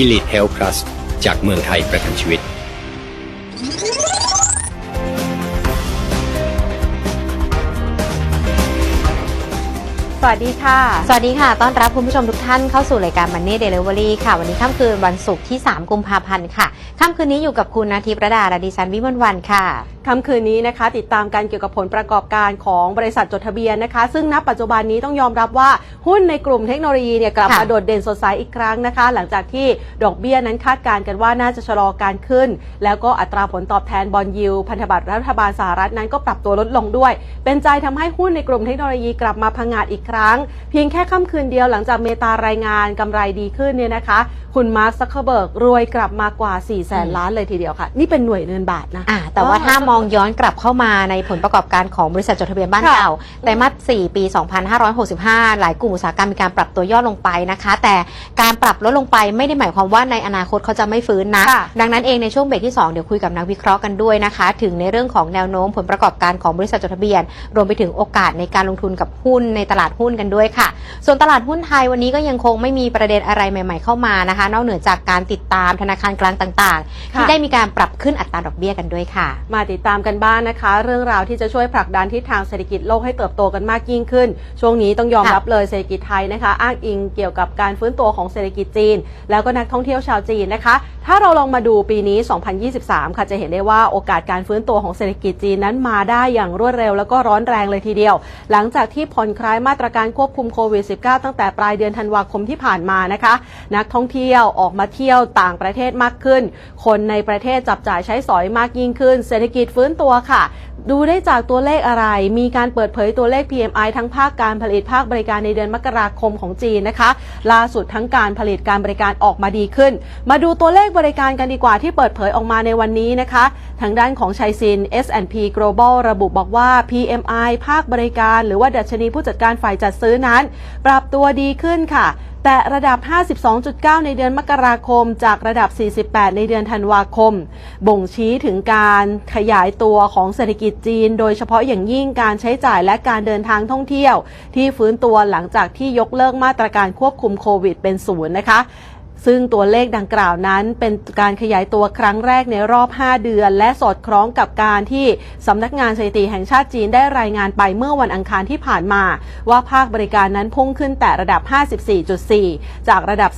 Elite Health Plus จากเมืองไทยประกันชีวิต สวัสดีค่ะ สวัสดีค่ะ ต้อนรับคุณผู้ชมทุก ท่านเข้าสู่รายการ Money Delivery ค่ะ วันนี้ค่ำคืนวันศุกร์ที่ 3 กุมภาพันธ์ค่ะค่ำคืนนี้อยู่กับคุณนาทีประดาและดิฉันวิมลวันค่ะค่ำคืนนี้นะคะ ติดตามการเกี่ยวกับผลประกอบการของบริษัทจดทะเบียนนะคะ ซึ่งณปัจจุบันนี้ต้องยอมรับว่าหุ้นในกลุ่มเทคโนโลยีเนี่ยกลับมาค่ะโดดเด่นสดใสอีกครั้งนะคะ หลังจากที่ดอกเบี้ยนั้นคาดการณ์กันว่าน่าจะชะลอการขึ้น แล้วก็อัตราผลตอบแทนบอลยิวพันธบัตรรัฐบาลสหรัฐนั้นก็ปรับตัวลดลงด้วย เป็นใจทำให้หุ้นในกลุ่มเทคโนโลยีกลับมาพังงาดอีกครั้ง เพียงแค่ค่ำคืนเดียวหลังจากเมตารายงานกำไรดีขึ้นเนี่ยนะคะ คุณมาร์คซักเคอร์เบิร์กรวยกลับมากว่า4 0 0แสนล้านเลยทีเดียวค่ะ นี่เป็นหน่วยเงินบาทนะ อ่าแต่ว่าถ้ามองย้อนกลับเข้ามาในผลประกอบการของบริษัทจดทะเบียนบ้านค่ะเก่าไตรมาส4ปี 2565 หลายกลุ่มอุตสาหกรรมมีการปรับตัวย่อลงไปนะคะ แต่การปรับลดลงไปไม่ได้หมายความว่าในอนาคตเขาจะไม่ฟื้นนะค่ะดังนั้นเองในช่วงเบรกที่ 2 เดี๋ยวคุยกับนักวิเคราะห์กันด้วยนะคะ ถึงในเรื่องของแนวโน้มผลประกอบการของบริษัทจดทะเบียน รวมไปถึงโอกาสในการลงทุนกับหุ้นในตลาดหุ้นกันด้วยค่ะ ส่วนตลาดหุ้นไทยวันนี้ก็ยังคงไม่มีประเด็นอะไรใหม่ ๆ เข้ามานะคะ นอกเหนือจากการติดตามธนาคารกลางต่างๆ ที่ค่ะได้มีการปรับขึ้นอัตราดอกเบี้ยกันด้วยค่ะ มาติดตามกันบ้างนะคะ เรื่องราวที่จะช่วยผลักดันทิศทางเศรษฐกิจโลกให้เติบโตกันมากยิ่งขึ้น ช่วงนี้ต้องยอมค่ะรับเลยเศรษฐกิจไทยนะคะ อ้างอิงเกี่ยวกับการฟื้นตัวของเศรษฐกิจจีน แล้วก็นักท่องเที่ยวชาวจีนนะคะ ถ้าเราลองมาดูปีนี้ 2023 ค่ะจะเห็นได้ว่าโอกาสการฟื้นตัวของเศรษฐกิจจีนนั้นมาได้อย่างรวดเร็วแล้วก็ร้อนแรงเลยทีเดียว หลังจากที่ผ่อนคลายมาตรการควบคุมโควิด -19 ตั้งแต่ปลายเดือนธันวาคมที่ผ่านมานะคะ นักท่องเที่ยวออกมาเที่ยวต่างประเทศมากขึ้น คนในประเทศจับจ่ายใช้สอยมากยิ่งขึ้น เศรษฐกิจฟื้นตัวค่ะ ดูได้จากตัวเลขอะไร มีการเปิดเผยตัวเลข PMI ทั้งภาคการผลิตภาคบริการในเดือนมกราคมของจีนนะคะ ล่าสุดทั้งการผลิตการบริการออกมาดีขึ้น มาดูตัวเลขบริการกันดีกว่าที่เปิดเผยออกมาในวันนี้นะคะ ทางด้านของชัยซิน S&P Global ระบุบอกว่า PMI ภาคบริการ หรือว่าดัชนีผู้จัดการฝ่ายจัดซื้อนั้น ปรับตัวดีขึ้นค่ะ แต่ระดับ 52.9 ในเดือนมกราคม จากระดับ 48 ในเดือนธันวาคม บ่งชี้ถึงการขยายตัวของเศรษฐกิจจีน โดยเฉพาะอย่างยิ่งการใช้จ่ายและการเดินทางท่องเที่ยว ที่ฟื้นตัวหลังจากที่ยกเลิกมาตรการควบคุมโควิดเป็นศูนย์นะคะ ซึ่งตัวเลขดังกล่าวนั้นเป็นการขยายตัวครั้งแรกในรอบ 5 เดือน และสอดคล้องกับการที่สำนักงานสถิติแห่งชาติจีนได้รายงานไปเมื่อวันอังคารที่ผ่านมา ว่าภาคบริการนั้นพุ่งขึ้นแต่ระดับ 54.4 จากระดับ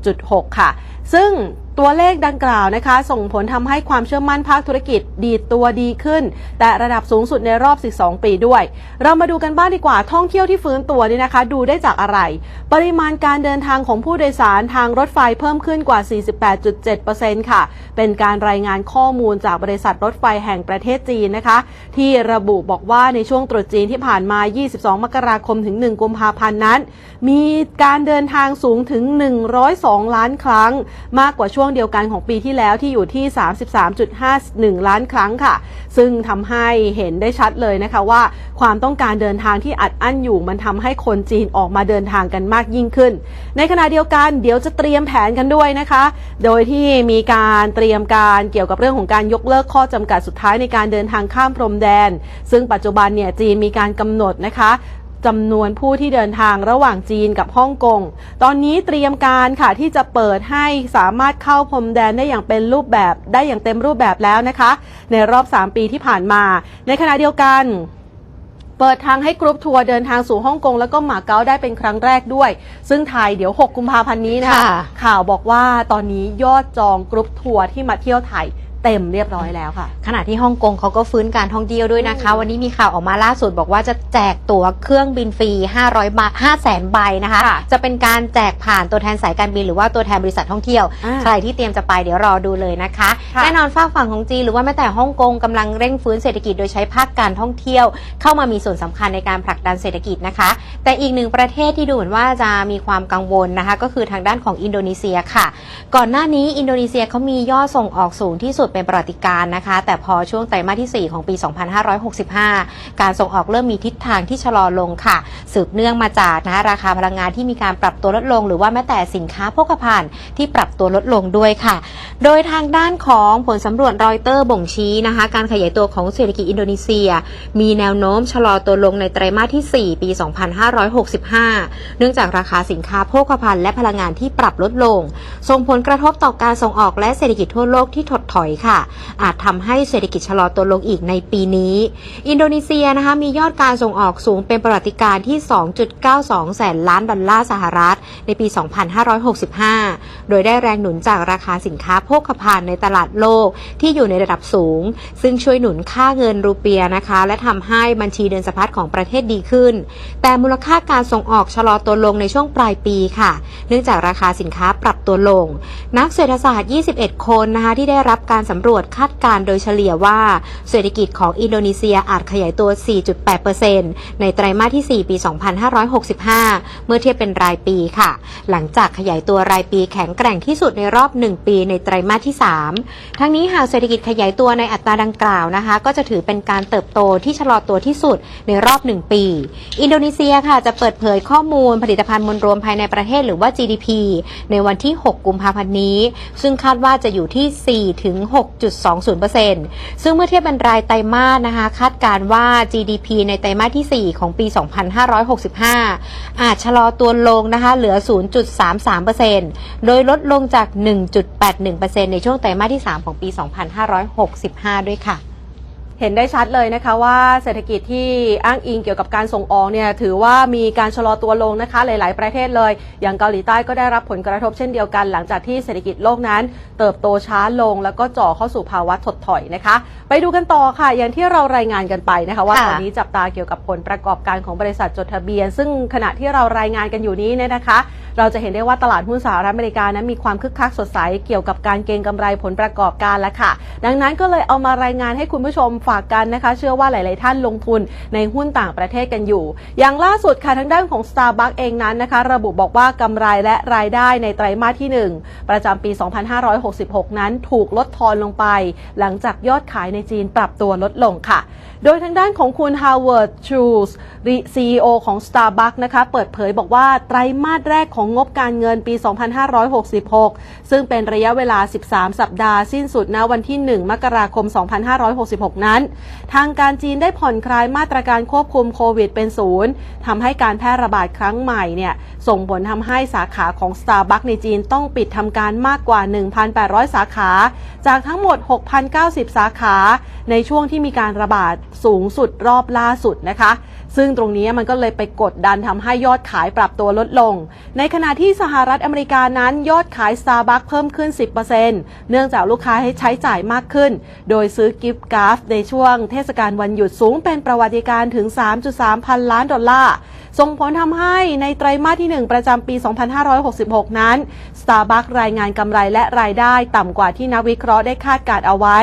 41.6 ค่ะ ซึ่ง ตัวเลขดังกล่าวนะคะ ส่งผลทำให้ความเชื่อมั่นภาคธุรกิจดีดตัวดีขึ้น แต่ระดับสูงสุดในรอบ 12 ปีด้วย เรามาดูกันบ้างดีกว่าท่องเที่ยวที่ฟื้นตัวนี่นะคะ ดูได้จากอะไร ปริมาณการเดินทางของผู้โดยสารทางรถไฟเพิ่มขึ้นกว่า 48.7%ค่ะ เป็นการรายงานข้อมูลจากบริษัทรถไฟแห่งประเทศจีนนะคะ ที่ระบุบอกว่าในช่วงตรุษจีนที่ผ่านมา 22 มกราคมถึง 1 กุมภาพันธ์นั้นมีการเดินทางสูงถึง 102 ล้านครั้ง มากกว่าช่วงเดียวกันของปีที่แล้วที่อยู่ที่ 33.51 ล้านครั้งค่ะ ซึ่งทำให้เห็นได้ชัดเลยนะคะว่า ความต้องการเดินทางที่อัดอั้นอยู่ มันทำให้คนจีนออกมาเดินทางกันมากยิ่งขึ้น ในขณะเดียวกันเดี๋ยวจะเตรียมแผนกันด้วยนะคะ โดยที่มีการเตรียมการเกี่ยวกับเรื่องของการยกเลิกข้อจำกัดสุดท้ายในการเดินทางข้ามพรมแดน ซึ่งปัจจุบันเนี่ยจีนมีการกำหนดนะคะ จำนวนผู้ที่เดินทางระหว่างจีนกับฮ่องกง ตอนนี้เตรียมการค่ะที่จะเปิดให้สามารถเข้าพรมแดนได้อย่างเป็นรูปแบบได้อย่างเต็มรูปแบบแล้วนะคะ ในรอบ 3 ปีที่ผ่านมา ในขณะเดียวกันเปิดทางให้กรุ๊ปทัวร์เดินทางสู่ฮ่องกงแล้วก็หมาเก๊าได้เป็นครั้งแรกด้วย ซึ่งไทยเดี๋ยว 6 กุมภาพันธ์นี้นะคะค่ะข่าวบอกว่าตอนนี้ยอดจองกรุ๊ปทัวร์ที่มาเที่ยวไทย เต็มเรียบร้อยแล้วค่ะ ขณะที่ฮ่องกงเขาก็ฟื้นการท่องเที่ยวด้วยนะคะ วันนี้มีข่าวออกมาล่าสุดบอกว่าจะแจกตั๋วเครื่องบินฟรี 500บาท5แสนใบนะคะค่ะจะเป็นการแจกผ่านตัวแทนสายการบินหรือว่าตัวแทนบริษัทท่องเที่ยวอ่าใครที่เตรียมจะไปเดี๋ยวรอดูเลยนะคะค่ะแน่นอนฝากฝั่งของจีนหรือว่าแม้แต่ฮ่องกงกำลังเร่งฟื้นเศรษฐกิจโดยใช้ภาคการท่องเที่ยว เข้ามามีส่วนสำคัญในการผลักดันเศรษฐกิจนะคะ แต่อีกหนึ่งประเทศที่ดูเหมือนว่าจะมีความกังวลนะคะ ก็คือทางด้านของอินโดนีเซียค่ะ ก่อนหน้านี้อินโดนีเซียเขามียอดส่งออกสูงที่สุดเป็นประวัติการนะคะ แต่พอช่วงไตรมาสที่ 4 ของปี 2565 การส่งออกเริ่มมีทิศทางที่ชะลอลงค่ะ สืบเนื่องมาจากนะคะราคาพลังงานที่มีการปรับตัวลดลง หรือว่าแม้แต่สินค้าโภคภัณฑ์ที่ปรับตัวลดลงด้วยค่ะ โดยทางด้านของผลสำรวจรอยเตอร์บ่งชี้นะคะ การขยายตัวของเศรษฐกิจอินโดนีเซีย มีแนวโน้มชะลอตัวลงในไตรมาสที่ 4 ปี 2565 เนื่องจากราคาสินค้าโภคภัณฑ์และพลังงานที่ปรับลดลง ส่งผลกระทบต่อการส่งออกและเศรษฐกิจทั่วโลกที่ถดถอยค่ะอาจทำให้เศรษฐกิจชะลอตัวลงอีกในปีนี้ อินโดนีเซียนะคะมียอดการส่งออกสูงเป็นประวัติการที่ 2.92 แสนล้านดอลลาร์สหรัฐ ในปี 2565 โดยได้แรงหนุนจากราคาสินค้าโภคภัณฑ์ในตลาดโลกที่อยู่ในระดับสูง ซึ่งช่วยหนุนค่าเงินรูเปียนะคะ และทำให้บัญชีเดินสะพัดของประเทศดีขึ้น แต่มูลค่าการส่งออกชะลอตัวลงในช่วงปลายปีค่ะ เนื่องจากราคาสินค้าปรับตัวลง นักเศรษฐศาสตร์ 21 คนนะคะที่ได้รับการสำรวจคาดการณ์โดยเฉลี่ยว่า เศรษฐกิจของอินโดนีเซียอาจขยายตัว 4.8%ในไตรมาสที่ 4 ปี 2565 เมื่อเทียบเป็นรายปีค่ะ หลังจากขยายตัวรายปีแข็งแกร่งที่สุดในรอบ 1 ปีในไตรมาสที่ 3 ทั้งนี้หากเศรษฐกิจขยายตัวในอัตราดังกล่าวนะคะ ก็จะถือเป็นการเติบโตที่ชะลอตัวที่สุดในรอบ 1 ปี อินโดนีเซียค่ะจะเปิดเผยข้อมูลผลิตภัณฑ์มวลรวมภายในประเทศหรือว่า GDP ในวันที่ 6 กุมภาพันธ์นี้ ซึ่งคาดว่าจะอยู่ที่ 4 ถึง6.20%ซึ่งเมื่อเทียบเป็นรายไตรมาสนะคะ คาดการว่า GDP ในไตรมาสที่ 4 ของปี 2565 อาจชะลอตัวลงนะคะเหลือ 0.33%โดยลดลงจาก 1.81%ในช่วงไตรมาสที่ 3 ของปี 2565 ด้วยค่ะ เห็นได้ชัดเลยนะคะว่าเศรษฐกิจที่อ้างอิงเกี่ยวกับการส่งออกเนี่ยถือว่ามีการชะลอตัวลงนะคะหลาย ๆ ประเทศเลย อย่างเกาหลีใต้ก็ได้รับผลกระทบเช่นเดียวกัน หลังจากที่เศรษฐกิจโลกนั้น เติบโตช้าลงแล้วก็จ่อเข้าสู่ภาวะถดถอยนะคะ ไปดูกันต่อค่ะ อย่างที่เรารายงานกันไปนะคะ ว่าค่ะตอนนี้จับตาเกี่ยวกับผลประกอบการของบริษัทจดทะเบียน ซึ่งขณะที่เรารายงานกันอยู่นี้เนี่ยนะคะ เราจะเห็นได้ว่าตลาดหุ้นสหรัฐอเมริกานั้นมีความคึกคักสดใสเกี่ยวกับการเก็งกำไรผลประกอบการแล้วค่ะ ดังนั้นก็เลยเอามารายงานให้คุณผู้ชมฝากกันนะคะ เชื่อว่าหลาย ๆ ท่านลงทุนในหุ้นต่างประเทศกันอยู่ อย่างล่าสุดค่ะทางด้านของ Starbucks เองนั้นนะคะ ระบุบอกว่ากำไรและรายได้ในไตรมาสที่ 1 ประจำปี 2566 นั้นถูกลดทอนลงไป หลังจากยอดขายในจีนปรับตัวลดลงค่ะ โดยทางด้านของคุณ Howard Schultz CEO ของ Starbucks นะคะเปิดเผยบอกว่าไตรมาสแรกของของงบการเงินปี 2566 ซึ่งเป็นระยะเวลา 13 สัปดาห์สิ้นสุดณวันที่ 1 มกราคม 2566 นั้น ทางการจีนได้ผ่อนคลายมาตรการควบคุมโควิดเป็นศูนย์ทำให้การแพร่ระบาดครั้งใหม่เนี่ยส่งผลทำให้สาขาของ Starbucks ในจีนต้องปิดทำการมากกว่า 1,800 สาขา จากทั้งหมด 6,090 สาขา ในช่วงที่มีการระบาดสูงสุดรอบล่าสุดนะคะ ซึ่งตรงนี้มันก็เลยไปกดดันทำให้ยอดขายปรับตัวลดลง ในขณะที่สหรัฐอเมริกานั้นยอดขาย Starbucks เพิ่มขึ้น 10%เนื่องจากลูกค้าให้ใช้จ่ายมากขึ้น โดยซื้อกิฟต์การ์ดในช่วงเทศกาลวันหยุดสูงเป็นประวัติการ์ถึง 3.3 พันล้านดอลลาร์ ส่งผลทำให้ในไตรมาสที่ 1 ประจำปี 2566 นั้น Starbucks รายงานกำไรและรายได้ต่ำกว่าที่นักวิเคราะห์ได้คาดการเอาไว้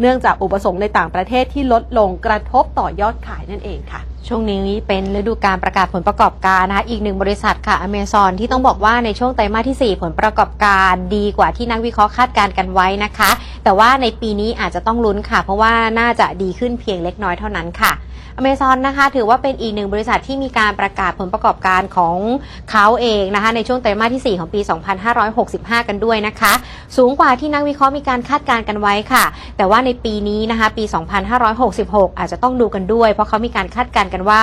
เนื่องจากอุปสงค์ในต่างประเทศที่ลดลงกระทบต่อยอดขายนั่นเองค่ะช่วงนี้เป็นฤดูการประกาศผลประกอบการนะคะอีกหนึ่งบริษัทค่ะ Amazon ที่ต้องบอกว่าในช่วงไตรมาสที่ 4 ผลประกอบการดีกว่าที่นักวิเคราะห์คาดการณ์กันไว้นะคะ แต่ว่าในปีนี้อาจจะต้องลุ้นค่ะ เพราะว่าน่าจะดีขึ้นเพียงเล็กน้อยเท่านั้นค่ะ Amazon นะคะถือว่าเป็นอีกหนึ่งบริษัทที่มีการประกาศผลประกอบการของเขาเองนะคะในช่วงไตรมาสที่ 4 ของปี 2565 กันด้วยนะคะ สูงกว่าที่นักวิเคราะห์มีการคาดการณ์กันไว้ค่ะ แต่ว่าในปีนี้นะคะปี 2566 อาจจะต้องดูกันด้วย เพราะเขามีการคาดการณ์กันว่า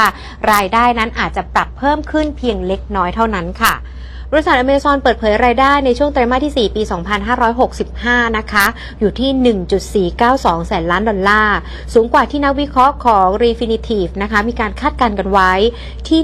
รายได้นั้นอาจจะปรับเพิ่มขึ้นเพียงเล็กน้อยเท่านั้นค่ะ บริษัท Amazon เปิดเผยรายได้ในช่วงไตรมาสที่ 4 ปี 2565 นะคะ อยู่ที่ 1.492 แสนล้านดอลลาร์ สูงกว่าที่นักวิเคราะห์ของ Refinitiv นะคะ มีการคาดการณ์กันไว้ที่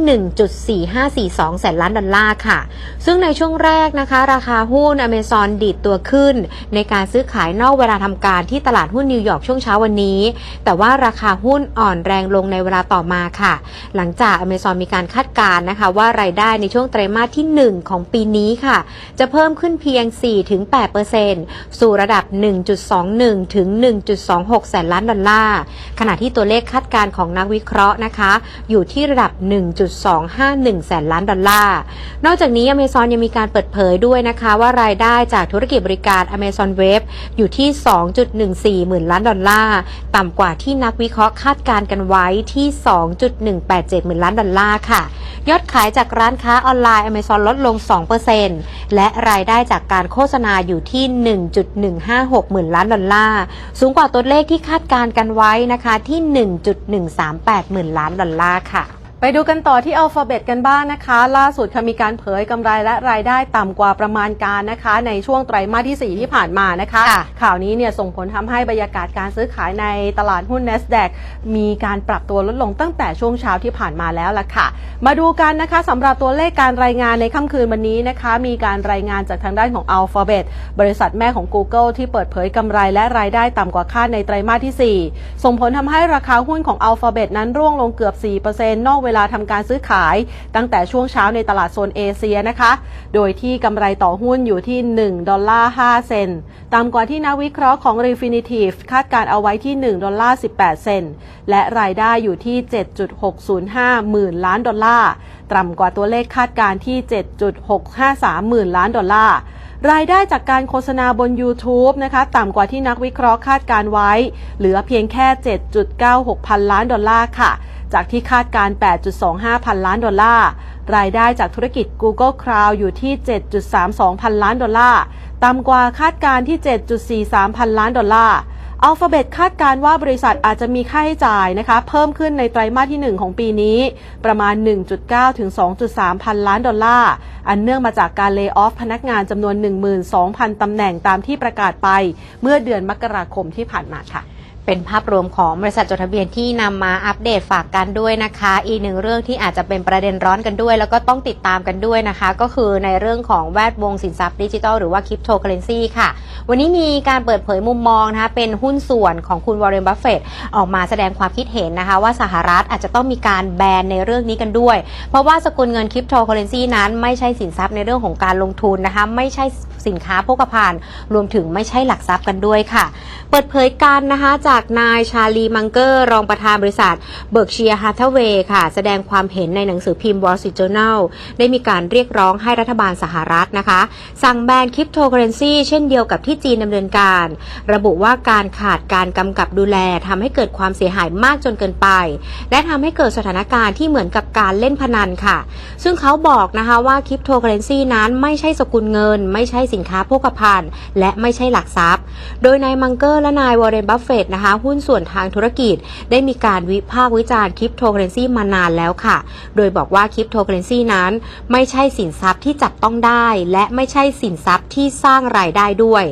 1.4542 แสนล้านดอลลาร์ค่ะ ซึ่งในช่วงแรกนะคะ ราคาหุ้น Amazon ดีดตัวขึ้น ในการซื้อขายนอกเวลาทำการที่ตลาดหุ้นนิวยอร์กช่วงเช้าวันนี้ แต่ว่าราคาหุ้นอ่อนแรงลงในเวลาต่อมาค่ะ หลังจาก Amazon มีการคาดการณ์นะคะว่ารายได้ในช่วงไตรมาสที่ 1ของปีนี้ค่ะ จะเพิ่มขึ้นเพียง 4-8%สู่ระดับ 1.21 ถึง 1.26 แสนล้านดอลลาร์ ขณะที่ตัวเลขคาดการณ์ของนักวิเคราะห์นะคะ อยู่ที่ระดับ 1.251 แสนล้านดอลลาร์ นอกจากนี้ Amazon ยังมีการเปิดเผยด้วยนะคะว่ารายได้จากธุรกิจบริการ Amazon Web อยู่ที่ 2.14 หมื่นล้านดอลลาร์ ต่ำกว่าที่นักวิเคราะห์คาดการณ์กันไว้ที่ 2.187 หมื่นล้านดอลลาร์ค่ะ ยอดขายจากร้านค้าออนไลน์ Amazon ลดลง2%และรายได้จากการโฆษณาอยู่ที่ 1.156 หมื่นล้านดอลลาร์ สูงกว่าตัวเลขที่คาดการณ์กันไว้นะคะที่ 1.138 หมื่นล้านดอลลาร์ค่ะ ไปดูกันต่อที่ Alphabet กันบ้างนะคะ ล่าสุดค่ะมีการเผยกำไรและรายได้ต่ำกว่าประมาณการนะคะ ในช่วงไตรมาสที่ 4 ที่ผ่านมานะคะค่ะข่าวนี้เนี่ยส่งผลทำให้บรรยากาศการซื้อขายในตลาดหุ้น NASDAQ มีการปรับตัวลดลงตั้งแต่ช่วงเช้าที่ผ่านมาแล้วล่ะค่ะ มาดูกันนะคะสำหรับตัวเลขการรายงานในค่ำคืนวันนี้นะคะ มีการรายงานจากทางด้านของ Alphabet บริษัทแม่ของ Google ที่เปิดเผยกำไรและรายได้ต่ำกว่าคาดในไตรมาสที่ 4 ส่งผลทำให้ราคาหุ้นของ Alphabet นั้นร่วงลงเกือบ 4%นอกเววลาทำการซื้อขาย ตั้งแต่ช่วงเช้าในตลาดโซนเอเชียนะคะ โดยที่กำไรต่อหุ้นอยู่ที่ 1 ดอลลาร์ 5 เซนต์ต่ำกว่าที่นักวิเคราะห์ของ Refinitiv คาดการเอาไว้ที่ 1 ดอลลาร์ 18 เซนต์และรายได้อยู่ที่ 7.605 หมื่นล้านดอลลาร์ต่ำกว่าตัวเลขคาดการที่ 7.653 หมื่นล้านดอลลาร์รายได้จากการโฆษณาบน YouTube นะคะ ต่ำกว่าที่นักวิเคราะห์คาดการไว้ เหลือเพียงแค่ 7.96 พันล้านดอลลาร์ค่ะ จากที่คาดการ 8.25 พันล้านดอลลาร์ รายได้จากธุรกิจ Google Cloud อยู่ที่ 7.32 พันล้านดอลลาร์ ต่ำกว่าคาดการที่ 7.43 พันล้านดอลลาร์อัลฟาเบตคาดการณ์ว่าบริษัทอาจจะมีค่าใช้จ่ายนะคะ เพิ่มขึ้นในไตรมาสที่ 1 ของปีนี้ ประมาณ 1.9 ถึง 2.3 พันล้านดอลลาร์ อันเนื่องมาจากการเลิกออฟพนักงานจำนวน 12,000 ตำแหน่งตามที่ประกาศไป เมื่อเดือนมกราคมที่ผ่านมาค่ะ เป็นภาพรวมของบริษัทจดทะเบียนที่นำมาอัปเดตฝากกันด้วยนะคะ อีกหนึ่งเรื่องที่อาจจะเป็นประเด็นร้อนกันด้วย แล้วก็ต้องติดตามกันด้วยนะคะ ก็คือในเรื่องของแวดวงสินทรัพย์ดิจิทัลหรือว่าคริปโตเคอเรนซีค่ะ วันนี้มีการเปิดเผยมุมมองนะคะเป็นหุ้นส่วนของคุณวอร์เรนบัฟเฟตออกมาแสดงความคิดเห็นนะคะ ว่าสหรัฐอาจจะต้องมีการแบนในเรื่องนี้กันด้วย เพราะว่าสกุลเงินคริปโตเคอเรนซีนั้นไม่ใช่สินทรัพย์ในเรื่องของการลงทุนนะคะไม่ใช่สินค้าโภคภัณฑ์รวมถึงไม่ใช่หลักทรัพย์กันด้วยค่ะ เปิดเผยการนะคะจากนายชาลีมังเกอร์ รองประธานบริษัทเบิร์กเชียร์ฮาร์ทเวย์ค่ะ แสดงความเห็นในหนังสือพิมพ์ Wall Street Journal ได้มีการเรียกร้องให้รัฐบาลสหรัฐนะคะ สั่งแบนคริปโตเคอเรนซีเช่นเดียวกับที่จีนดำเนินการ ระบุว่าการขาดการกำกับดูแลทำให้เกิดความเสียหายมากจนเกินไป และทำให้เกิดสถานการณ์ที่เหมือนกับการเล่นพนันค่ะ ซึ่งเขาบอกนะคะว่าคริปโตเคอเรนซีนั้นไม่ใช่สกุลเงิน ไม่ใช่สินค้าโภคภัณฑ์และไม่ใช่หลักทรัพย์ โดยนายมังเกอร์และนายวอร์เรนบัฟเฟตนะคะ หุ้นส่วนทางธุรกิจ ได้มีการวิพากษ์วิจารณ์คริปโตเคอเรนซีมานานแล้วค่ะ โดยบอกว่าคริปโตเคอเรนซีนั้นไม่ใช่สินทรัพย์ที่จับต้องได้ และไม่ใช่สินทรัพย์ที่สร้างรายได้ด้วย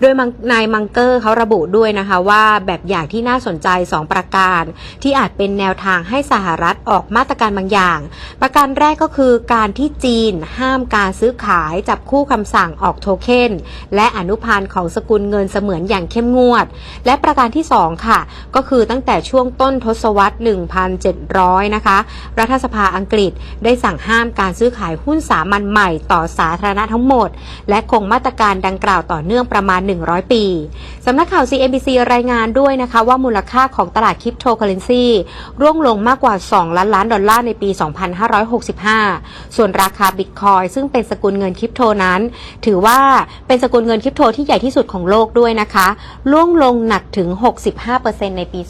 โดยนายมังเกอร์เขาระบุด้วยนะคะว่าแบบอย่างที่น่าสนใจ 2 ประการ ที่อาจเป็นแนวทางให้สหรัฐออกมาตรการบางอย่าง ประการแรกก็คือการที่จีนห้ามการซื้อขายจับคู่คำสั่งออกโทเค็นและอนุพันธ์ของสกุลเงินสมือนอย่างเข้มงวด และประการที่ 2 ค่ะ ก็คือตั้งแต่ช่วงต้นทศวรรษ 1,700 นะคะ รัฐสภาอังกฤษได้สั่งห้ามการซื้อขายหุ้นสามัญใหม่ต่อสาธารณะทั้งหมด และคงมาตรการดังกล่าวต่อเนื่องประมาณ 100 ปีสำนักข่าว CNBC รายงานด้วยนะคะว่ามูลค่าของตลาดคริปโตเคอเรนซีร่วงลงมากกว่า 2 ล้านล้านดอลลาร์ในปี 2565 ส่วนราคาบิตคอยซึ่งเป็นสกุลเงินคริปโตนั้น ถือว่าเป็นสกุลเงินคริปโตที่ใหญ่ที่สุดของโลกด้วยนะคะร่วงลงหนักถึง 65%ในปี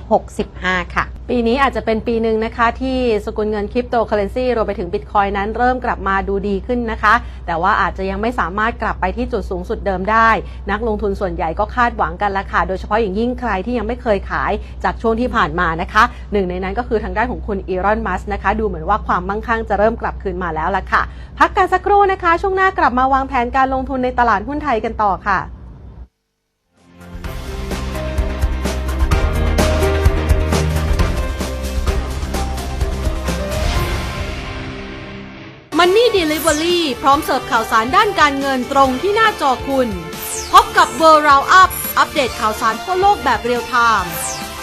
2565 ค่ะ ปีนี้อาจจะเป็นปีหนึ่งนะคะที่สกุลเงินคริปโตเคอเรนซีรวมไปถึงบิตคอยนั้นเริ่มกลับมาดูดีขึ้นนะคะ แต่ว่าอาจจะยังไม่สามารถกลับไปที่จุดสูงสุดเดิมได้ นักลงทุนส่วนใหญ่ก็คาดหวังกันละค่ะ โดยเฉพาะอย่างยิ่งใครที่ยังไม่เคยขายจากช่วงที่ผ่านมานะคะ หนึ่งในนั้นก็คือทางด้านของคุณอีรอนมัสนะคะ ดูเหมือนว่าความมั่งคั่งจะเริ่มกลับคืนมาแล้วละค่ะ พักกันสักครู่นะคะ ช่วงหน้ากลับมาวางแผนการลงทุนในตลาดหุ้นไทยกันต่อค่ะ Money Delivery พร้อมเสิร์ฟข่าวสารด้านการเงินตรงที่หน้าจอคุณ พบกับ World Round Up อัปเดตข่าวสารทั่วโลกแบบเรียลไทม์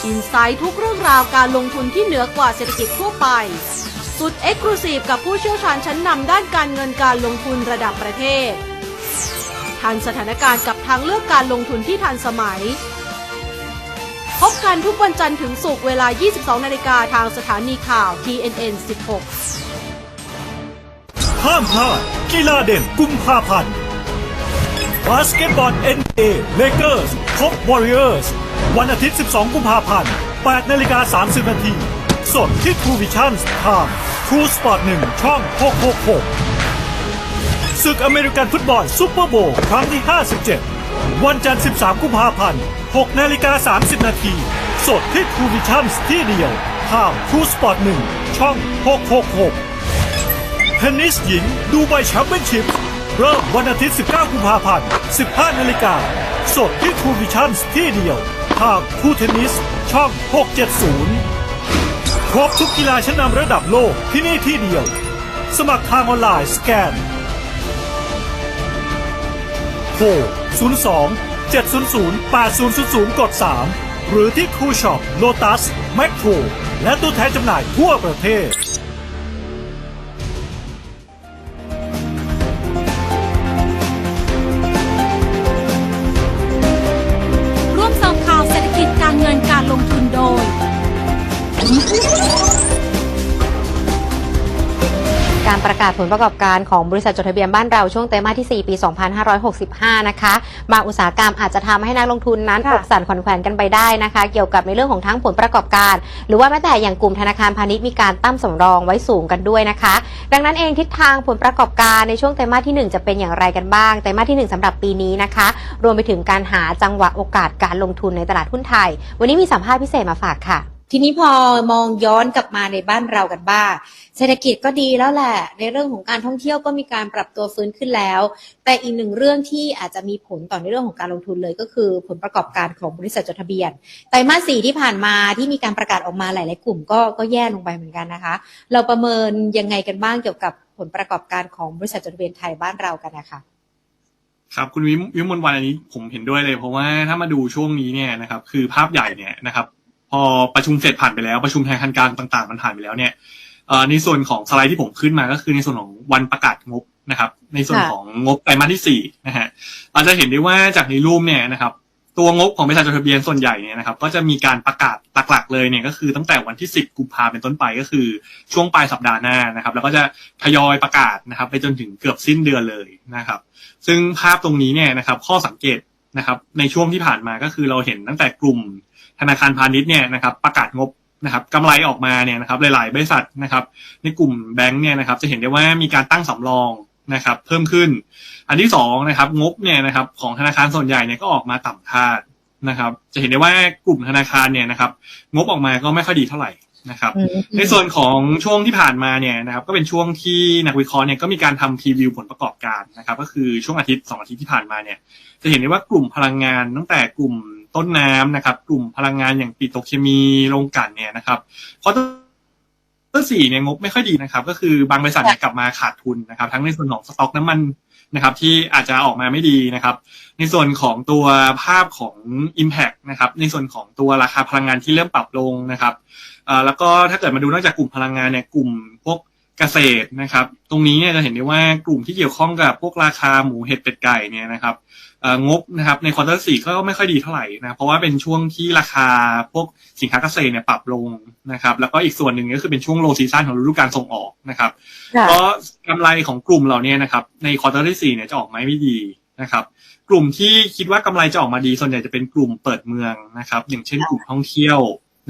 อินไซต์ทุกเรื่องราวการลงทุนที่เหนือกว่าเศรษฐกิจทั่วไป สุดเอ็กซ์คลูซีฟกับผู้เชี่ยวชาญชั้นนำด้านการเงินการลงทุนระดับประเทศ ทันสถานการณ์กับทางเลือกการลงทุนที่ทันสมัย พบกันทุกวันจันทร์ถึงศุกร์เวลา 22 นาฬิกาทางสถานีข่าว TNN 16 ห้ามพลาดกีฬาเด่นกุมภาพันธ์บาสเกตบอล NBA Lakers พบ Warriors วันอาทิตย์ 12 กุมภาพันธ์8นาฬิกา 30 นาที สดที่ True Vision ทาง True Sport 1 ช่อง 666 ศึกอเมริกันฟุตบอลซูเปอร์โบว์ครั้งที่ 57 วันจันทร์ 13 กุมภาพันธ์6นาฬิกา 30 นาที สดที่ True Vision ที่เดียวทาง True Sport 1 ช่อง 666 เทนนิสหญิงดูไบแชมเปี้ยนชิพเริ่มวันอาทิตย์ 19 กุมภาพันธ์ 15 นาฬิกา สดที่ True Vision ที่เดียวทาง True Tennis ช่อง 670 ครบทุกกีฬาชั้นนำระดับโลกที่นี่ที่เดียว สมัครทางออนไลน์สแกนโทร02 700 8000 กด 3 หรือที่ True Shop Lotus Metro และตัวแทนจำหน่ายทั่วประเทศ ลประกอบการของบริษัทจดทะเบียนบ้านเราช่วงไตรมาสที่ 4 ปี 2565 นะคะบางอุตสาหกรรมอาจจะทำให้นักลงทุนนั้นค่ะตกสั่นขวัญแขวนกันไปได้นะคะ เกี่ยวกับในเรื่องของทั้งผลประกอบการ หรือว่าแม้แต่อย่างกลุ่มธนาคารพาณิชย์มีการตั้งสำรองไว้สูงกันด้วยนะคะ ดังนั้นเองทิศทางผลประกอบการในช่วงไตรมาสที่ 1 จะเป็นอย่างไรกันบ้างไตรมาสที่ 1สำหรับปีนี้นะคะ รวมไปถึงการหาจังหวะโอกาสการลงทุนในตลาดหุ้นไทย วันนี้มีสัมภาษณ์พิเศษมาฝากค่ะ ทีนี้พอมองย้อนกลับมาในบ้านเรากันบ้างเศรษฐกิจก็ดีแล้วแหละ ในเรื่องของการท่องเที่ยวก็มีการปรับตัวฟื้นขึ้นแล้ว แต่อีกหนึ่งเรื่องที่อาจจะมีผลต่อในเรื่องของการลงทุนเลยก็คือ ผลประกอบการของบริษัทจดทะเบียนไตรมาสสี่ที่ผ่านมาที่มีการประกาศออกมาหลาย ๆ กลุ่มก็ก็แย่ลงไปเหมือนกันนะคะ เราประเมินยังไงกันบ้างเกี่ยวกับผลประกอบการของบริษัทจดทะเบียนไทยบ้านเรากันนะคะครับคุณวิมวิมลวันอันนี้ผมเห็นด้วยเลย เพราะว่าถ้ามาดูช่วงนี้เนี่ยนะครับคือภาพใหญ่เนี่ยนะครับ พอประชุมเสร็จผ่านไปแล้วประชุมทางการกางต่าง ๆ มันผ่านไปแล้วเนี่ยในส่วนของสไลด์ที่ผมขึ้นมาก็คือในส่วนของวันประกาศงบนะครับ ในส่วนของงบไตรมาสที่สี่นะฮะเราจะเห็นได้ว่าจากในรูปเนี่ยนะครับตัวงบของบริษัทจดทะเบียนส่วนใหญ่เนี่ยนะครับก็จะมีการประกาศหลักๆเลยเนี่ยก็คือตั้งแต่วันที่ 10 กุมภาเป็นต้นไปก็คือช่วงปลายสัปดาห์หน้านะครับ แล้วก็จะทยอยประกาศนะครับ ไปจนถึงเกือบสิ้นเดือนเลยนะครับ ซึ่งภาพตรงนี้เนี่ยนะครับข้อสังเกตนะครับในช่วงที่ผ่านมาก็คือเราเห็นตั้งแต่กลุ่ม ธนาคารพาณิชย์เนี่ยนะครับประกาศงบนะครับกำไรออกมาเนี่ยนะครับหลาย ๆ บริษัทนะครับในกลุ่มแบงก์เนี่ยนะครับจะเห็นได้ว่ามีการตั้งสำรองนะครับเพิ่มขึ้น อันที่สองนะครับงบเนี่ยนะครับของธนาคารส่วนใหญ่เนี่ยก็ออกมาต่ำคาดนะครับจะเห็นได้ว่ากลุ่มธนาคารเนี่ยนะครับงบออกมาก็ไม่ค่อยดีเท่าไหร่นะครับในส่วนของช่วงที่ผ่านมาเนี่ยนะครับก็เป็นช่วงที่นักวิเคราะห์เนี่ยก็มีการทำพรีวิวผลประกอบการนะครับก็คือช่วงอาทิตย์สองอาทิตย์ที่ผ่านมาเนี่ยจะเห็นได้ว่ากลุ่มพลังงานตั้งแต่กลุ่ม ต้นน้ำนะครับ กลุ่มพลังงานอย่างปิโตรเคมีโรงกลั่นเนี่ยนะครับเพราะต้นสี่เนี่ยงบไม่ค่อยดีนะครับ ก็คือบางบริษัทเนี่ยกลับมาขาดทุนนะครับ ทั้งในส่วนของสต็อกน้ำมันนะครับ ที่อาจจะออกมาไม่ดีนะครับ ในส่วนของตัวภาพของ Impact นะครับ ในส่วนของตัวราคาพลังงานที่เริ่มปรับลงนะครับอ่าแล้วก็ถ้าเกิดมาดูนอกจากกลุ่มพลังงานเนี่ยกลุ่มพวก เกษตรนะครับ ตรงนี้เนี่ยจะเห็นได้ว่ากลุ่มที่เกี่ยวข้องกับพวกราคาหมูเห็ดเป็ดไก่เนี่ยนะครับเอ่องบนะครับในควอเตอร์สี่ก็ไม่ค่อยดีเท่าไหร่นะเพราะว่าเป็นช่วงที่ราคาพวกสินค้าเกษตรเนี่ยปรับลงนะครับ แล้วก็อีกส่วนหนึ่งก็คือเป็นช่วงโลซีซันของฤดูกาลส่งออกนะครับค่ะก็กำไรของกลุ่มเราเนี่ยนะครับในควอเตอร์ที่สี่เนี่ยจะออกมาไม่ดีนะครับ กลุ่มที่คิดว่ากำไรจะออกมาดีส่วนใหญ่จะเป็นกลุ่มเปิดเมืองนะครับ อย่างเช่นกลุ่มท่องเที่ยว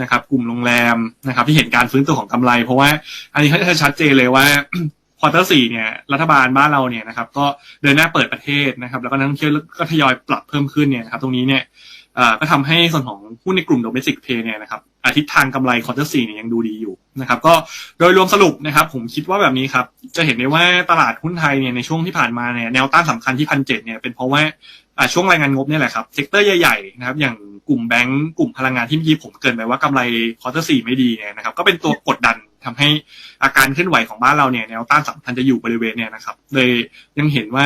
นะครับ กลุ่มโรงแรมนะครับ ที่เห็นการฟื้นตัวของกำไร เพราะว่าอันนี้เขาจะชัดเจนเลยว่าควอเตอร์สี่เนี่ยรัฐบาลบ้านเราเนี่ยนะครับ ก็เดินหน้าเปิดประเทศนะครับ แล้วก็นักท่องเที่ยวก็ทยอยปรับเพิ่มขึ้นเนี่ยนะครับ ตรงนี้เนี่ยอ่อก็ทำให้ส่วนของหุ้นในกลุ่ม domestic pay เนี่ยนะครับอาทิตย์ทางกำไรควอเตอร์สี่เนี่ยยังดูดีอยู่นะครับ ก็โดยรวมสรุปนะครับ ผมคิดว่าแบบนี้ครับ จะเห็นได้ว่าตลาดหุ้นไทยเนี่ยในช่วงที่ผ่านมาเนี่ยแนวต้านสำคัญที่พันเจ็ดเนี่ยเป็นเพราะว่าอ่าช่วงรายงานงบเนี่ยแหละครับเซกเตอร์ใหญ่ๆนะครับ อย่าง กลุ่มแบงก์กลุ่มพลังงานที่เมื่อกี้ผมเกินไปว่ากำไรควอเตอร์สี่ไม่ดีเนี่ยนะครับก็เป็นตัวกดดันทำให้อาการเคลื่อนไหวของบ้านเราเนี่ยแนวต้านสำคัญจะอยู่บริเวณเนี่ยนะครับเลยยังเห็นว่า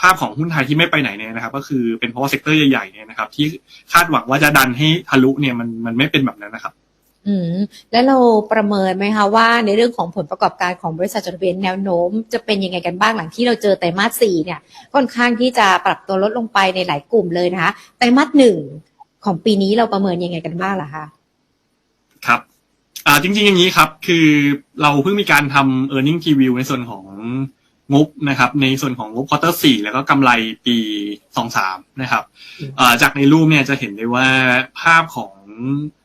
ภาพของหุ้นไทยที่ไม่ไปไหนเนี่ยนะครับ ก็คือเป็นเพราะเซกเตอร์ใหญ่ๆเนี่ยนะครับ ที่คาดหวังว่าจะดันให้ทะลุเนี่ยมันมันไม่เป็นแบบนั้นนะครับ อืมแล้วเราประเมินไหมคะว่าในเรื่องของผลประกอบการของบริษัทจดทะเบียนแนวโน้ม จะเป็นยังไงกันบ้างหลังที่เราเจอไตรมาสสี่เนี่ยค่อนข้างที่จะปรับตัวลดลงไปในหลายกลุ่มเลยนะคะไตรมาสหนึ่ง ของปีนี้เราประเมินยังไงกันบ้างล่ะคะครับอ่าจริง ๆ อย่างนี้ครับ คือเราเพิ่งมีการทำ e a r n i n g preview ในส่วนของงบนะครับ ในส่วนของงบควอเตอร์สี่แล้วก็กำไรปีสองสามนะครับอ่าจากในรูปเนี่ยจะเห็นได้ว่าภาพของ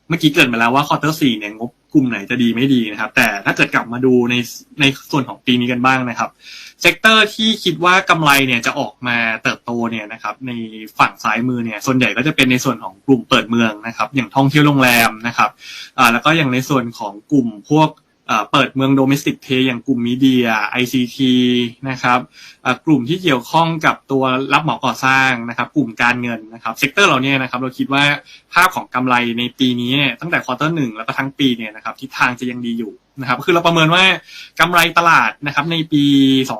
เมื่อกี้เกริดมาแล้วว่าควอเตอร์สี่เนี่ยงบกลุ่มไหนจะดีไม่ดีนะครับ แต่ถ้าเกิดกลับมาดูในในส่วนของปีนี้กันบ้างนะครับ เซกเตอร์ที่คิดว่ากำไรเนี่ยจะออกมาเติบโตเนี่ยนะครับในฝั่งซ้ายมือเนี่ยส่วนใหญ่ก็จะเป็นในส่วนของกลุ่มเปิดเมืองนะครับ อย่างท่องเที่ยวโรงแรมนะครับอ่าแล้วก็อย่างในส่วนของกลุ่มพวก เปิดเมืองโดเมสติกเพย์อย่างกลุ่มมีเดีย ICT นะครับกลุ่มที่เกี่ยวข้องกับตัวรับเหมาก่อสร้างนะครับ กลุ่มการเงินนะครับเซกเตอร์เหล่านี้นะครับ เราคิดว่าภาพของกำไรในปีนี้เนี่ยตั้งแต่ควอเตอร์หนึ่งแล้วก็ทั้งปีเนี่ยนะครับทิศทางจะยังดีอยู่นะครับ คือเราประเมินว่ากำไรตลาดนะครับในปี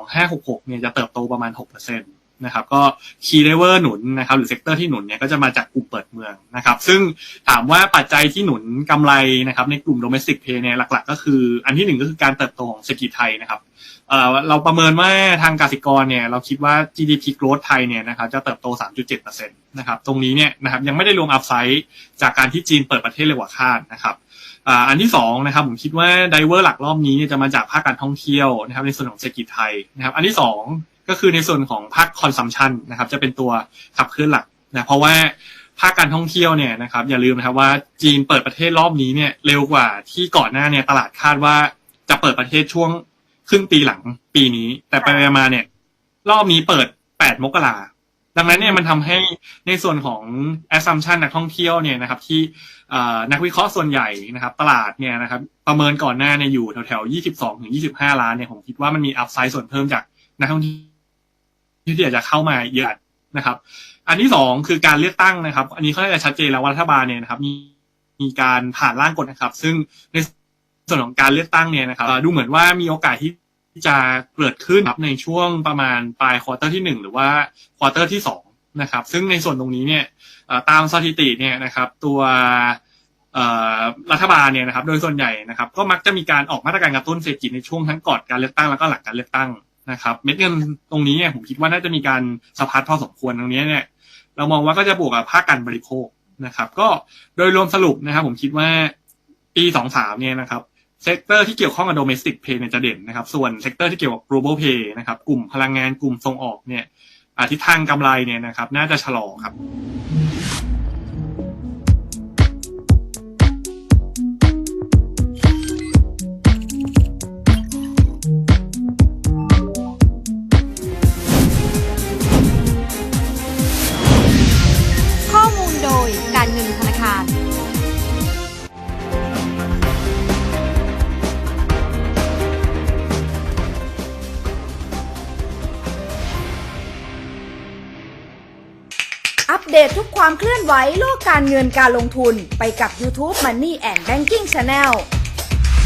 2566เนี่ยจะเติบโตประมาณ6%น นะครับ ก็ key driver หนุนนะครับหรือเซกเตอร์ที่หนุนเนี่ยก็จะมาจากกลุ่มเปิดเมืองนะครับ ซึ่งถามว่าปัจจัยที่หนุนกำไรนะครับ ในกลุ่ม domestic pay เนี่ยหลัก ๆ ก็คือ อันที่หนึ่งก็คือการเติบโตของเศรษฐกิจไทยนะครับเอ่อเราประเมินว่าทางกสิกรเนี่ยเราคิดว่า GDP growth ไทยเนี่ยนะครับจะเติบโต 3.7%นะครับตรงนี้เนี่ยนะครับยังไม่ได้รวม upside จากการที่จีนเปิดประเทศเร็วกว่าคาดนะครับอันที่สองนะครับผมคิดว่าไดเวอร์หลักรอบนี้จะมาจากภาคการท่องเที่ยวนะครับในส่วนของเศรษฐกิจไทยนะครับอันที่สอง ก็คือในส่วนของภาคคอนซัมชันนะครับ จะเป็นตัวขับเคลื่อนหลักนะเพราะว่าภาคการท่องเที่ยวเนี่ยนะครับ อย่าลืมนะครับว่าจีนเปิดประเทศรอบนี้เนี่ยเร็วกว่าที่ก่อนหน้าเนี่ยตลาดคาดว่าจะเปิดประเทศช่วงครึ่งปีหลังปีนี้ แต่ไปมาเนี่ย รอบนี้เปิด 8 มกราดังนั้นเนี่ยมันทำให้ในส่วนของ assumption นักท่องเที่ยวเนี่ยนะครับ ที่นักวิเคราะห์ส่วนใหญ่นะครับ ตลาดเนี่ยนะครับ ประเมินก่อนหน้าเนี่ยอยู่แถวๆ 22 ถึง 25 ล้านเนี่ยผมคิดว่ามันมี upside ส่วนเพิ่มจากนักท่องเที่ยว ที่อยาจจะเข้ามาเยอะนะครับ อันที่สองคือการเลือกตั้งนะครับ อันนี้เขาจะชัดเจนแล้วว่ารัฐบาลเนี่ยนะครับ มีมีการผ่านร่างกฎนะครับ ซึ่งในส่วนของการเลือกตั้งเนี่ยนะครับดูเหมือนว่ามีโอกาสที่จะเกิดขึ้นครับในช่วงประมาณปลายควอเตอร์ที่หนึ่งหรือว่าควอเตอร์ที่สองนะครับ ซึ่งในส่วนตรงนี้เนี่ยตามสถิติเนี่ยนะครับ ตัวรัฐบาลเนี่ยนะครับ โดยส่วนใหญ่นะครับ ก็มักจะมีการออกมาตรการกระตุ้นเศรษฐกิจในช่วงทั้งก่อนการเลือกตั้งแล้วก็หลังการเลือกตั้ง นะครับเม็ดเงินตรงนี้เนี่ยผมคิดว่าน่าจะมีการสะพัดพอสมควรตรงนี้เนี่ยเรามองว่าก็จะบวกกับภาคการบริโภคนะครับ ก็โดยรวมสรุปนะครับ ผมคิดว่าปีสองสามเนี่ยนะครับเซกเตอร์ที่เกี่ยวข้องกับ domestic pay เนี่ยจะเด่นนะครับ ส่วนเซกเตอร์ที่เกี่ยวกับ global pay นะครับ กลุ่มพลังงานกลุ่มส่งออกเนี่ยอาทิศทางกำไรเนี่ยนะครับ น่าจะชะลอครับ ความเคลื่อนไหวโลกการเงินการลงทุนไปกับ YouTube Money and Banking Channel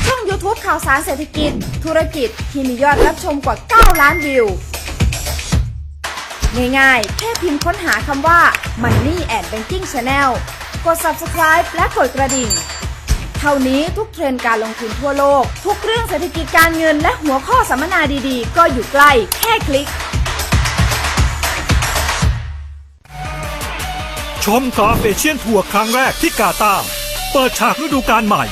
ช่อง YouTube ข่าวสารเศรษฐกิจ ธุรกิจที่มียอดรับชมกว่า 9 ล้านวิว ง่ายๆ แค่พิมพ์ค้นหาคำว่า Money and Banking Channel กด Subscribe และกดกระดิ่ง เท่านี้ทุกเทรนด์การลงทุนทั่วโลก ทุกเรื่องเศรษฐกิจการเงินและหัวข้อสัมมนาดีๆ ก็อยู่ใกล้แค่คลิก ชมกอล์ฟเอเชียนทัวร์ครั้งแรกที่กาตาร์เปิดฉากฤดูกาลใหม่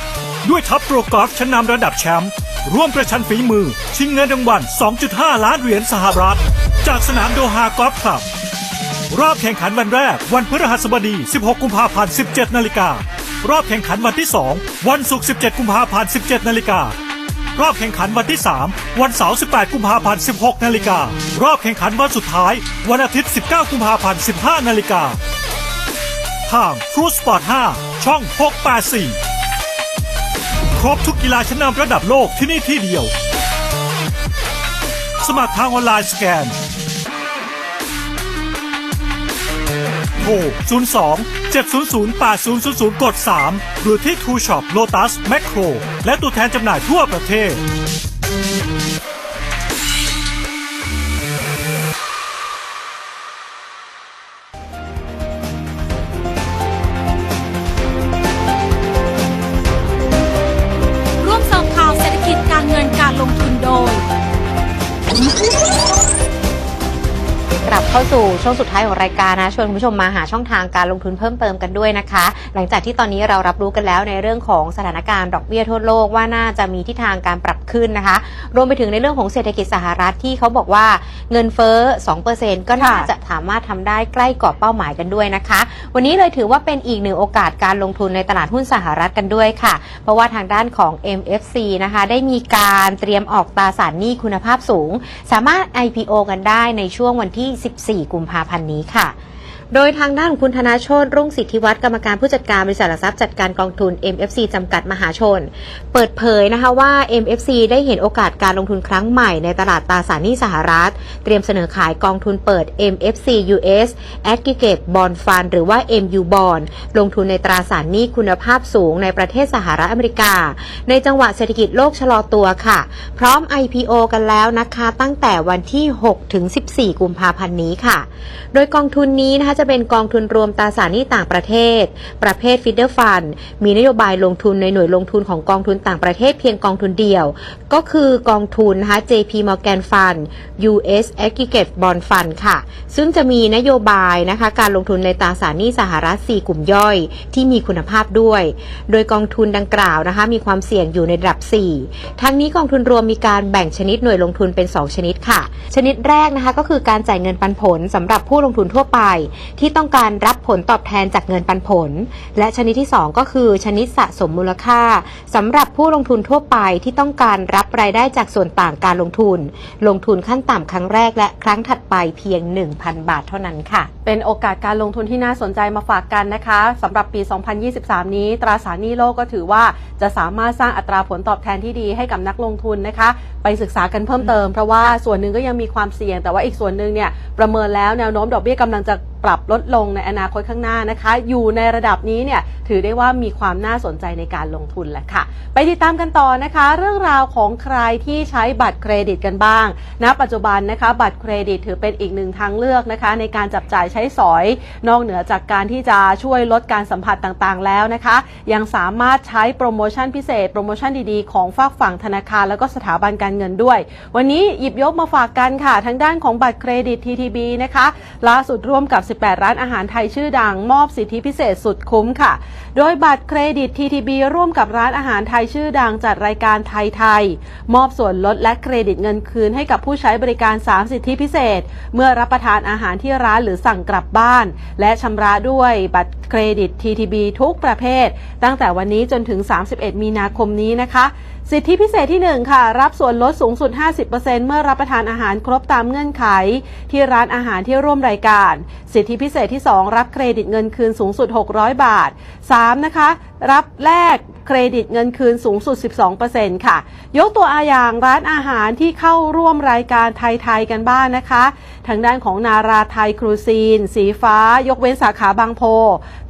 ด้วยทัพโปรกอล์ฟชั้นนำระดับแชมป์ร่วมประชันฝีมือ ชิงเงินรางวัล 2.5 ล้านเหรียญสหรัฐ จากสนามโดฮากอล์ฟคลับ รอบแข่งขันวันแรกวันพฤหัสบดี 16 กุมภาพันธ์ 17 นาฬิกา รอบแข่งขันวันที่ 2 วันศุกร์ 17 กุมภาพันธ์ 17 นาฬิการอบแข่งขันวันที่ 3 วันเสาร์ 18 กุมภาพันธ์ 16 นาฬิกา รอบแข่งขันวันสุดท้าย วันอาทิตย์ 19 กุมภาพันธ์ 15 นาฬิกา ทาง True Sport 5 ช่อง 684 ครบทุกกีฬาชั้นนำระดับโลกที่นี่ที่เดียว สมัครทางออนไลน์สแกน โทร 02 700 8000 กด 3 หรือที่ True Shop Lotus Macro และตัวแทนจำหน่ายทั่วประเทศ สู่ช่วงสุดท้ายของรายการนะชวนคุณผู้ชมมาหาช่องทางการลงทุนเพิ่มเติมกันด้วยนะคะ หลังจากที่ตอนนี้เรารับรู้กันแล้วในเรื่องของสถานการณ์ดอกเบี้ยทั่วโลกว่าน่าจะมีทิศทางการปรับขึ้นนะคะ รวมไปถึงในเรื่องของเศรษฐกิจสหรัฐที่เขาบอกว่าเงินเฟ้อ 2%ก็น่าจะสามารถทำได้ใกล้กรอบเป้าหมายกันด้วยนะคะ วันนี้เลยถือว่าเป็นอีกหนึ่งโอกาสการลงทุนในตลาดหุ้นสหรัฐกันด้วยค่ะ เพราะว่าทางด้านของ MFC นะคะได้มีการเตรียมออกตราสารหนี้คุณภาพสูง สามารถ IPO กันได้ในช่วงวันที่ 14กุมภาพันธ์นี้ค่ะ โดยทางด้านของคุณธนาโชตรุ่งสิทธิวัฒน์กรรมการผู้จัดการบริษัทหลักทรัพย์จัดการกองทุน MFC จำกัดมหาชน เปิดเผยนะคะว่า MFC ได้เห็นโอกาสการลงทุนครั้งใหม่ในตลาดตราสารหนี้สหรัฐ เตรียมเสนอขายกองทุนเปิด MFC US Aggregate Bond Fund หรือว่า MU Bond ลงทุนในตราสารหนี้คุณภาพสูงในประเทศสหรัฐอเมริกา ในจังหวะเศรษฐกิจโลกชะลอตัวค่ะ พร้อม IPO กันแล้วนะคะตั้งแต่วันที่ 6 ถึง 14 กุมภาพันธ์นี้ค่ะ โดยกองทุนนี้นะคะจะเป็นกองทุนรวมตราสารหนี้ต่างประเทศ ประเภทฟิดเดอร์ฟัน มีนโยบายลงทุนในหน่วยลงทุนของกองทุนต่างประเทศเพียงกองทุนเดียว ก็คือกองทุนนะคะ JP Morgan Fund US Aggregate Bond Fund ค่ะ ซึ่งจะมีนโยบายนะคะการลงทุนในตราสารหนี้สหรัฐ 4 กลุ่มย่อย ที่มีคุณภาพด้วย โดยกองทุนดังกล่าวนะคะมีความเสี่ยงอยู่ในระดับ 4 ทั้งนี้กองทุนรวมมีการแบ่งชนิดหน่วยลงทุนเป็น 2 ชนิดค่ะ ชนิดแรกนะคะก็คือการจ่ายเงินปันผลสำหรับผู้ลงทุนทั่วไปที่ต้องการรับผลตอบแทนจากเงินปันผล และชนิดที่ 2 ก็คือชนิดสะสมมูลค่าสำหรับผู้ลงทุนทั่วไปที่ต้องการรับรายได้จากส่วนต่างการลงทุน ลงทุนขั้นต่ำครั้งแรกและครั้งถัดไปเพียง 1,000 บาทเท่านั้นค่ะ เป็นโอกาสการลงทุนที่น่าสนใจมาฝากกันนะคะสำหรับปี 2023 นี้ตราสารหนี้โลกก็ถือว่าจะสามารถสร้างอัตราผลตอบแทนที่ดีให้กับนักลงทุนนะคะ ไปศึกษากันเพิ่มเติมเพราะว่าส่วนหนึ่งก็ยังมีความเสี่ยง แต่ว่าอีกส่วนหนึ่งเนี่ยประเมินแล้วแนวโน้มดอกเบี้ยกำลังจะปรับลดลงในอนาคตข้างหน้านะคะ อยู่ในระดับนี้เนี่ยถือได้ว่ามีความน่าสนใจในการลงทุนแหละค่ะ ไปติดตามกันต่อนะคะ เรื่องราวของใครที่ใช้บัตรเครดิตกันบ้างณปัจจุบันนะคะบัตรเครดิตถือเป็นอีกหนึ่งทางเลือกนะคะ ในการจับจ่ายใช้สอย นอกเหนือจากการที่จะช่วยลดการสัมผัสต่างๆ แล้วนะคะ ยังสามารถใช้โปรโมชั่นพิเศษ โปรโมชั่นดีๆ ของฝากฝั่งธนาคารแล้วก็สถาบันการเงินด้วย วันนี้หยิบยกมาฝากกันค่ะทางด้านของบัตรเครดิต TTB นะคะล่าสุดร่วมกับ18 ร้านอาหารไทยชื่อดัง มอบสิทธิพิเศษสุดคุ้มค่ะ โดยบัตรเครดิต TTB ร่วมกับร้านอาหารไทยชื่อดังจัดรายการไทยไทย มอบส่วนลดและเครดิตเงินคืนให้กับผู้ใช้บริการ 3 สิทธิพิเศษ เมื่อรับประทานอาหารที่ร้านหรือสั่งกลับบ้าน และชำระด้วยบัตรเครดิต TTB ทุกประเภท ตั้งแต่วันนี้จนถึง 31 มีนาคมนี้นะคะ สิทธิพิเศษที่ 1 ค่ะ รับส่วนลดสูงสุด 50%เมื่อรับประทานอาหารครบตามเงื่อนไข ที่ร้านอาหารที่ร่วมรายการ สิทธิพิเศษที่ 2 รับเครดิตเงินคืนสูงสุด 600 บาท 3 นะคะ รับแลก เครดิตเงินคืนสูงสุด 12%ค่ะ ยกตัวอย่างร้านอาหารที่เข้าร่วมรายการไทย ๆ กันบ้างนะคะ ทางด้านของนาราไทยครูซีน สีฟ้า ยกเว้นสาขาบางโพ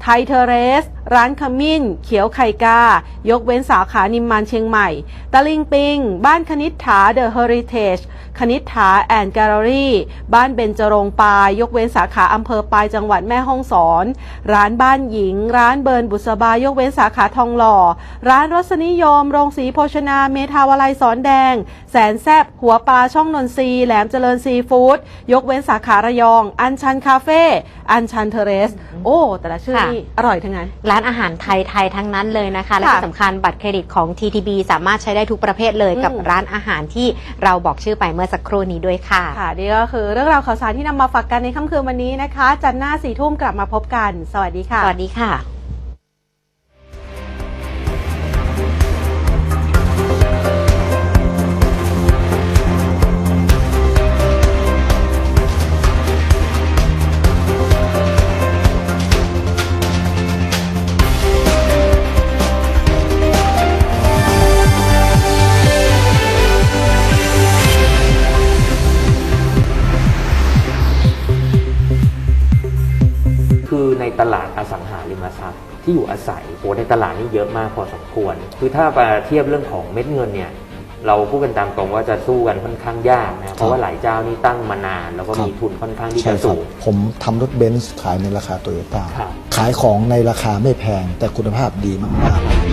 ไทยเทเรส ร้านขมิ้น เขียวไข่กา ยกเว้นสาขานิมมานเชียงใหม่ ตะลิงปิง บ้านคณิษฐาเดอะเฮอริเทจ คณิษฐาแอนด์แกลเลอรี่ บ้านเบญจรงปาย ยกเว้นสาขาอำเภอปายจังหวัดแม่ฮ่องสอน ร้านบ้านหญิง ร้านเบิร์นบุษบายกเว้นสาขาทองหล่อ ร้านรสนิยม โรงสีโภชนา เมทาวลัยสอนแดง สนแซบหัวปลาช่องนนทรีย์แหลมเจริญซีฟู้ดยกเว้นสาขาระยอง อันชันคาเฟ่อันชันเทเรส โอ้ แต่ละชื่อค่ะนี่อร่อยทั้งนั้น ร้านอาหารไทยๆทั้งนั้นเลยนะคะ และค่ะที่สำคัญบัตรเครดิตของ TTB สามารถใช้ได้ทุกประเภทเลยกับอืมร้านอาหารที่เราบอกชื่อไปเมื่อสักครู่นี้ด้วยค่ะ ค่ะนี่ก็คือเรื่องราวข่าวสารที่นำมาฝากกันในค่ำคืนวันนี้นะคะ จันทร์หน้าสี่ทุ่มกลับมาพบกัน สวัสดีค่ะ สวัสดีค่ะ ตลาดอสังหาริมทรัพย์ ที่อยู่อาศัยโหในตลาดนี่เยอะมากพอสมควร คือถ้ามาเทียบเรื่องของเม็ดเงินเนี่ยเราพูดกันตามตรงว่าจะสู้กันค่อนข้างยากนะเพราะว่าหลายเจ้านี่ตั้งมานาน แล้วก็ครับมีทุนค่อนข้างที่ใช่จะครัสูบงผมทำรถเบนซ์ขายในราคาโตโยต้าครับขายของในราคาไม่แพงแต่คุณภาพดีมากๆ